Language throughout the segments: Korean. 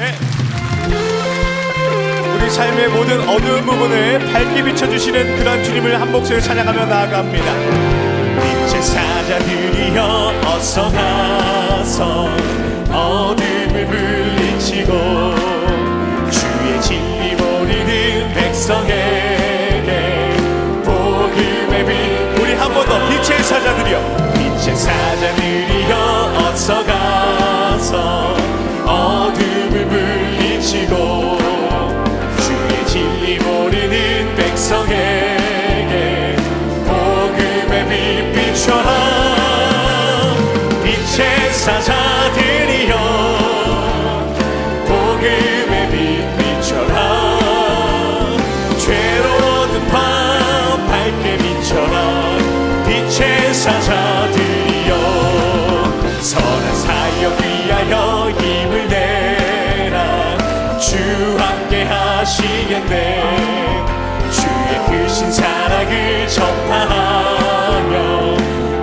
네. 우리 삶의 모든 어두운 부분을 밝게 비춰주시는 그런 주님을 한 목소리 찬양하며 나아갑니다. 빛의 사자들이여 어서 가서 어둠을 물리치고 주의 진리 모르는 백성에게 복음의 빛 우리 한 번 더 빛의 사자들이여 빛의 사자들이여 사자들이여 선한 사역 위하여 힘을 내라. 주 함께 하시겠네. 주의 크신 사랑을 전파하며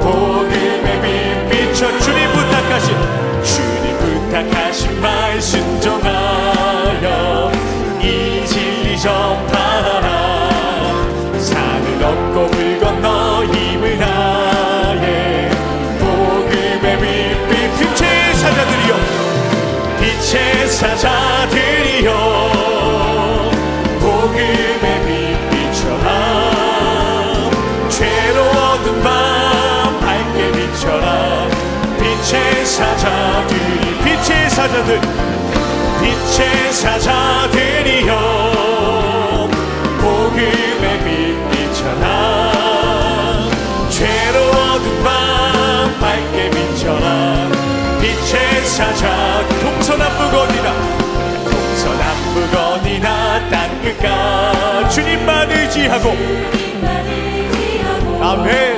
복음의 빛 비춰 주님 부탁하신 주님 부탁하신 말 순종하여 이 진리 전파하라 사자 동서남북 어디나 동서남북 어디나 땅끝까 주님만 의지하고 아멘.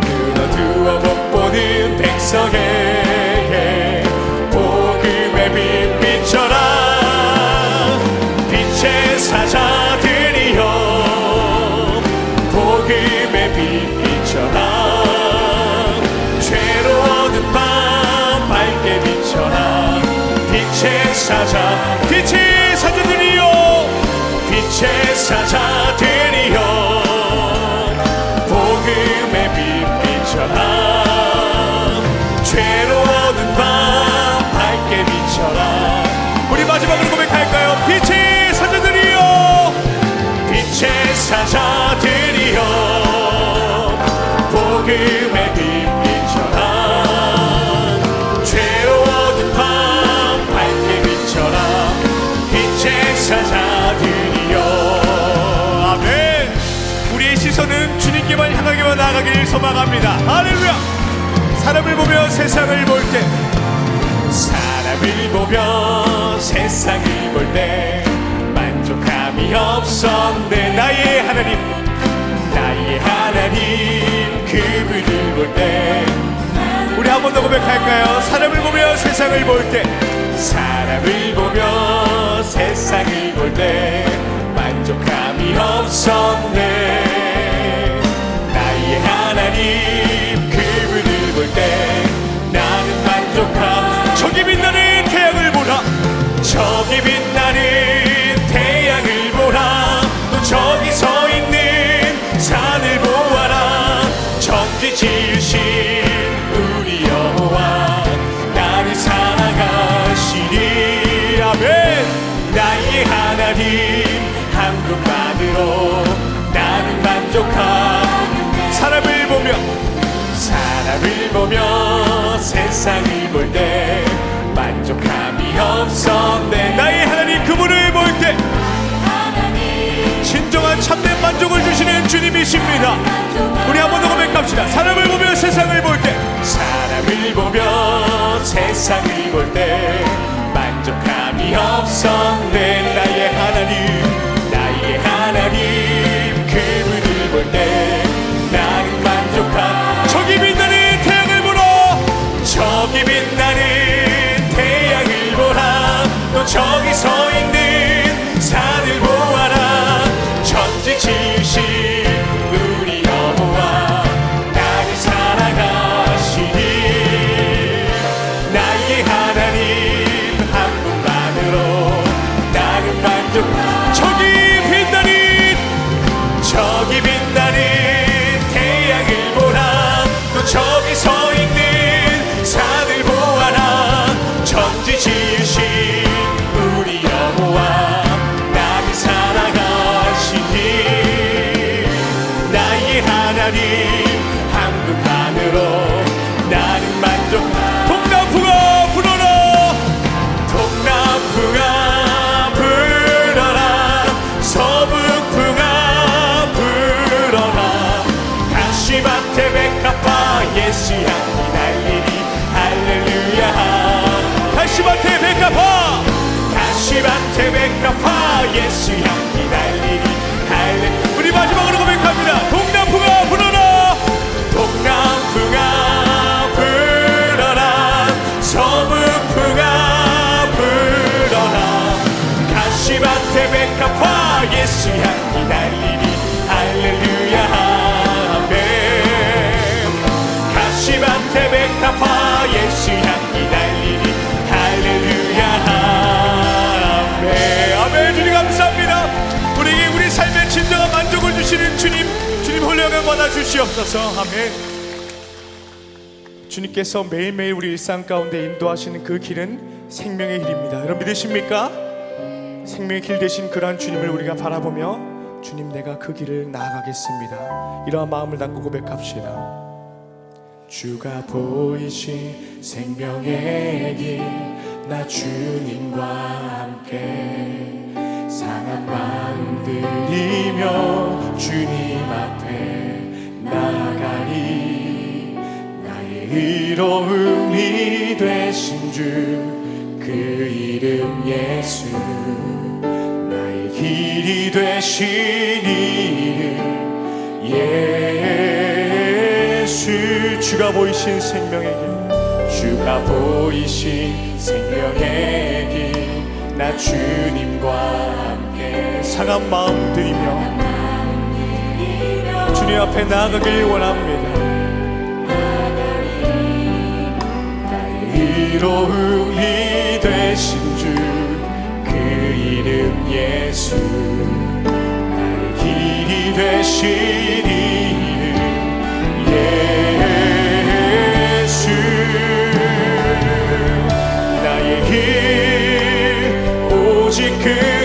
눈어 두어 못 보는 백성에 빛의 사자 빛의 사자들이여 빛의 사자들이여 복음의 빛 비춰라. 죄로운 밤 밝게 비춰라. 우리 마지막으로 고백할까요? 빛의 사자들이여 빛의 사자 시선은 주님께만 향하게만 나아가길 소망합니다. 할렐루야! 사람을 보며 세상을 볼 때 사람을 보며 세상을 볼 때 만족함이 없었네. 나의 하나님 나의 하나님 그분을 볼 때. 우리 한 번 더 고백할까요? 사람을 보며 세상을 볼 때 사람을 보며 세상을 볼 때 만족함이 없었네 세상을 볼 때 만족함이 없었네. 나의 하나님 그분을 볼 때 진정한 참된 만족을 주시는 주님이십니다. 우리 한 번 더 고백합시다 주시옵소서. 아멘. 주님께서 매일매일 우리 일상 가운데 인도하시는 그 길은 생명의 길입니다. 여러분 믿으십니까? 생명의 길 되신 그러한 주님을 우리가 바라보며 주님 내가 그 길을 나아가겠습니다. 이러한 마음을 담고 고백합시다. 주가 보이신 생명의 길 나 주님과 함께 상한 마음 들이며 주님 앞에 나가리 나의 의로움이 되신 주 그 이름 예수. 나의 길이 되신 이름 예수. 주가 보이신 생명의 길 주가 보이신 생명의 길 나 주님과 함께 상한 마음 들이며 주님 앞에 나아가길 원합니다. 나의 의로움이 되신 주 그 이름 예수. 나의 길이 되신 이름 예수. 나의 길 오직 그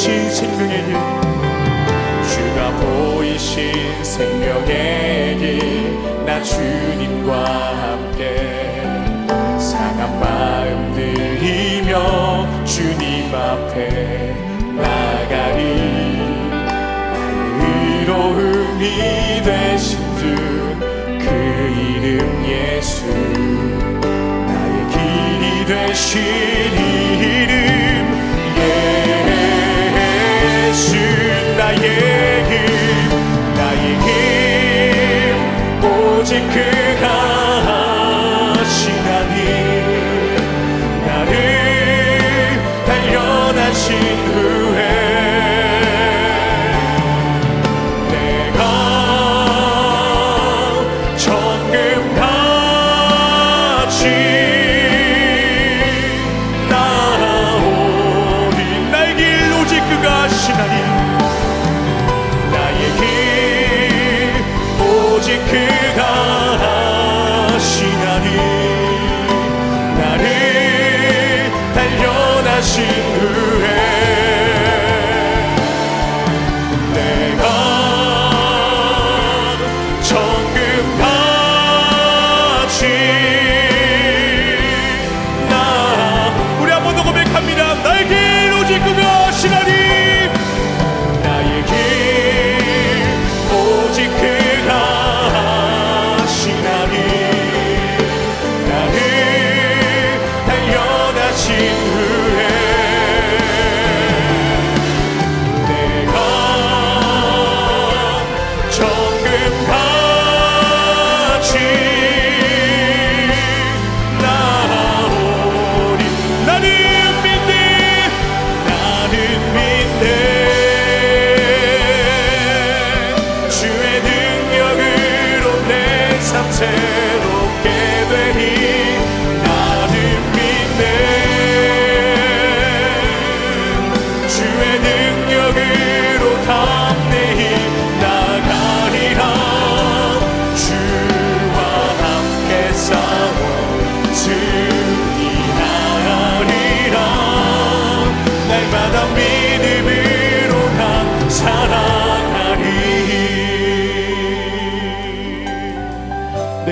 보이신 생명의 길. 주가 보이신 생명의 길. 나 주님과 함께 상한 마음 들이며 주님 앞에 나가리. 나의 의로움이 되신 주그 이름 예수. 나의 길이 되신 이름 오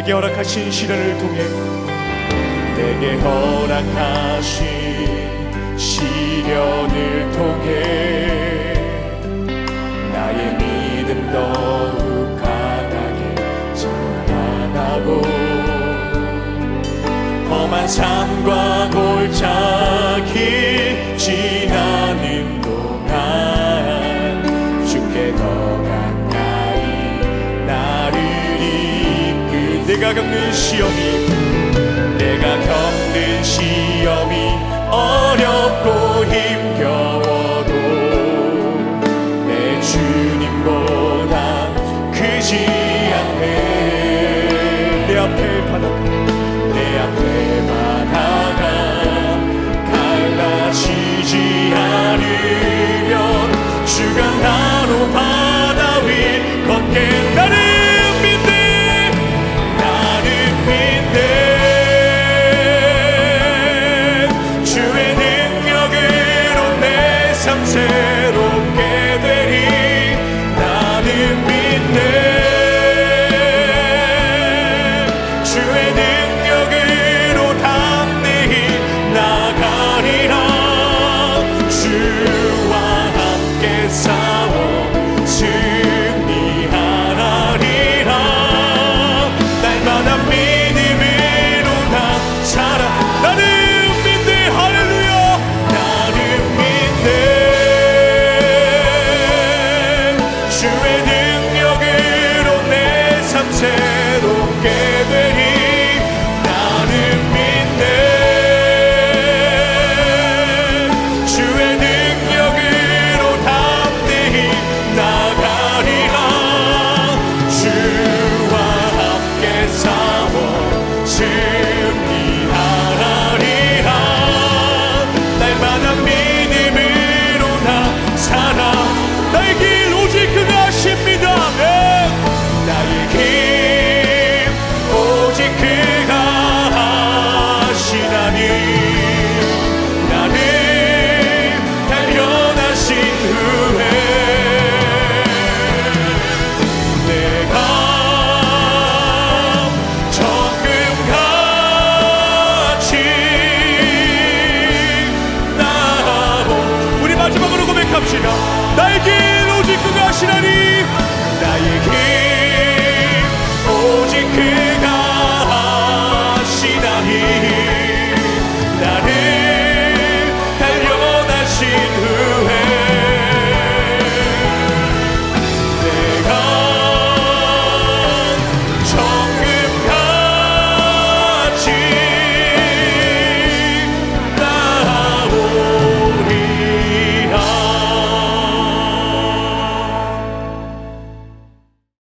내게 허락하신 시련을 통해 내게 허락하신 시련을 통해 내가 겪는 시험이 내가 겪는 시험이 어렵고 힘